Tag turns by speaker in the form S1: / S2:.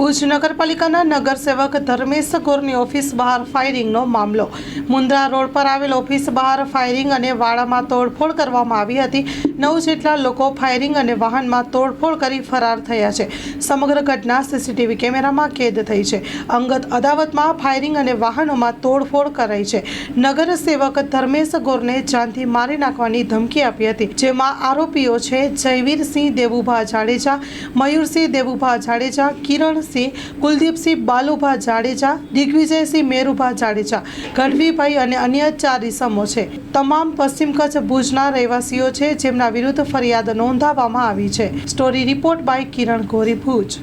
S1: ભુજ નગરપાલિકાના નગરસેવક ધર્મેશ ગોરની ઓફિસ બહાર ફાયરિંગનો મામલો. મુન્દ્રા રોડ પર આવેલ ઓફિસ બહાર ફાયરિંગ અને વાડામાં તોડફોડ કરવામાં આવી હતી. નવ જેટલા લોકો ફાયરિંગ અને વાહનમાં તોડફોડ કરી ફરાર થયા છે. સમગ્ર ઘટના સીસીટીવી કેમેરામાં કેદ થઈ છે. અંગત અદાવતમાં ફાયરિંગ અને વાહનોમાં તોડફોડ કરાઈ છે. નગરસેવક ધર્મેશ ગોરને જાનથી મારી નાખવાની ધમકી આપી હતી. જેમાં આરોપીઓ છે જયવીરસિંહ દેવુભા જાડેજા, મયુરસિંહ દેવુભા જાડેજા કિરણસિંહ કુલદીપસિંહ બાલુભા જાડેજા, દિગ્વિજયસિંહ મેરુભા જાડેજા, ગઢવીભાઈ અને અન્ય ચાર ઇસમો છે. તમામ પશ્ચિમ કચ્છ ભુજના રહેવાસીઓ છે, જેમના વિરુદ્ધ ફરિયાદ નોંધાવવામાં આવી છે. Story report by Kiran Gori Bhuj.